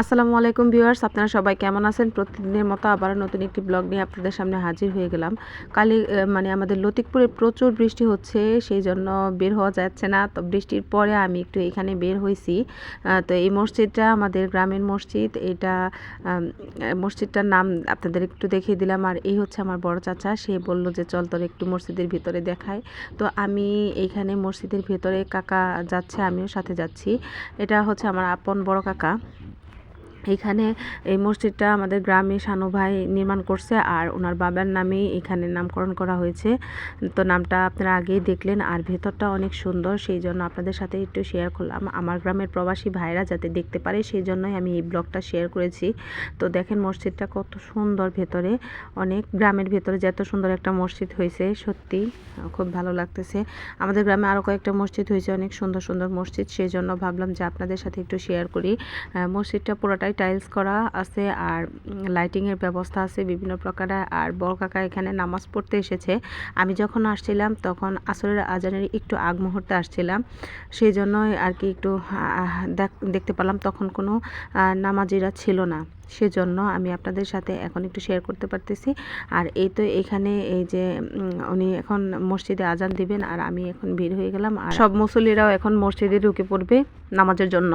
আসসালামু আলাইকুম ভিউয়ার্স, আপনারা সবাই কেমন আছেন? প্রতিদিনের মতো আবার নতুন একটি ব্লগ নিয়ে আপনাদের সামনে হাজির হয়ে গেলাম। কালি মানে আমাদের লতিকপুরে প্রচুর বৃষ্টি হচ্ছে, সেই জন্য বের হওয়া যাচ্ছে না। তো বৃষ্টির পরে আমি একটু এখানে বের হয়েছি তো এই মসজিদটা আমাদের গ্রামের মসজিদ। এটা মসজিদটার নাম আপনাদের একটু দেখিয়ে দিলাম। আর এই হচ্ছে আমার বড় চাচা। সে বলল যে, চল তোর একটু মসজিদের ভিতরে দেখায় তো আমি এইখানে মসজিদের ভিতরে কাকা যাচ্ছে, আমিও সাথে যাচ্ছি। এটা হচ্ছে আমার আপন বড় কাকা। এখানে এই মসজিদটা আমাদের গ্রামে শানু ভাই নির্মাণ করছে আর ওনার বাবার নামেই এখানে নামকরণ করা হয়েছে। তো নামটা আপনারা আগেই দেখলেন আর ভেতরটা অনেক সুন্দর, সেই জন্য আপনাদের সাথে একটু শেয়ার করলাম। আমার গ্রামের প্রবাসী ভাইরা যাতে দেখতে পারে, সেই জন্যই আমি এই ব্লগটা শেয়ার করেছি। তো দেখেন মসজিদটা কত সুন্দর ভেতরে, অনেক গ্রামের ভেতরে এত সুন্দর একটা মসজিদ হয়েছে, সত্যি খুব ভালো লাগতেছে। আমাদের গ্রামে আরও কয়েকটা মসজিদ হয়েছে, অনেক সুন্দর সুন্দর মসজিদ, সেই জন্য ভাবলাম যে আপনাদের সাথে একটু শেয়ার করি। মসজিদটা পুরোটাই টাইলস করা আছে আর লাইটিংয়ের ব্যবস্থা আছে বিভিন্ন প্রকারের। আর বড় কাকা এখানে নামাজ পড়তে এসেছে। আমি যখন আসছিলাম তখন আসরের আজানের একটু আগ মুহূর্তে আসছিলাম। সেই জন্যই আর কি একটু দেখ- দেখতে পেলাম তখন কোনো নামাজিরা ছিল না। সেজন্য আমি আপনাদের সাথে এখন একটু শেয়ার করতে পারতেছি। আর এই তো এখানে এই যে উনি এখন মসজিদে আজান দিবেন আর আমি এখন ভিড় হয়ে গেলাম। আর সব মুসল্লিরাও এখন মসজিদে ঢুকে পড়বে নামাজের জন্য।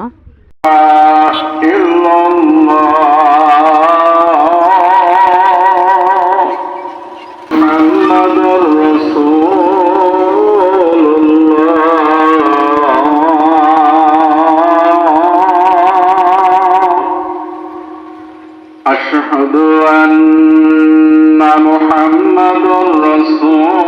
أشهد أن محمد رسول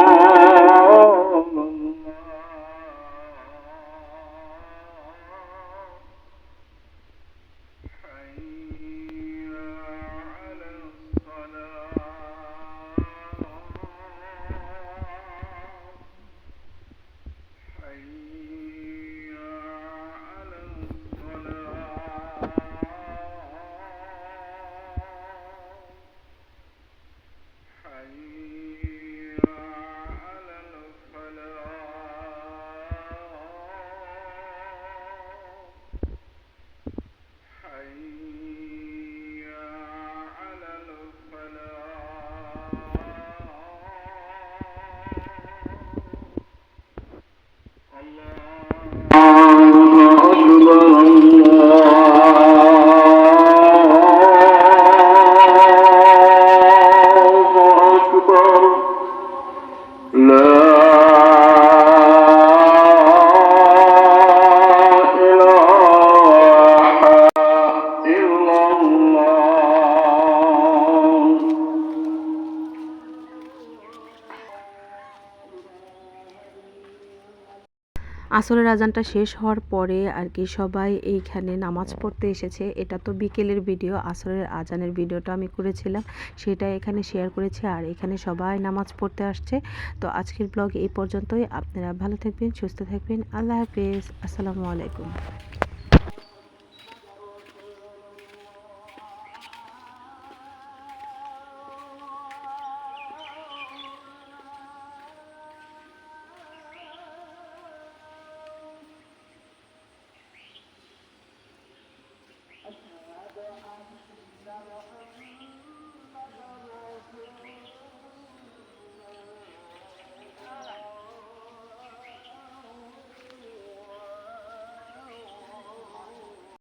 আসরের আজানটা শেষ হওয়ার পরে আর কি সবাই এইখানে নামাজ পড়তে এসেছে। এটা তো বিকেলের ভিডিও, আসরের আজানের ভিডিওটা আমি করেছিলাম। সেটা এখানে শেয়ার করেছি আর এখানে সবাই নামাজ পড়তে আসছে। তো আজকের ব্লগ এই পর্যন্তই। আপনারা ভালো থাকবেন, সুস্থ থাকবেন। আল্লাহ হাফিজ। আসসালামু আলাইকুম। 감사합니다.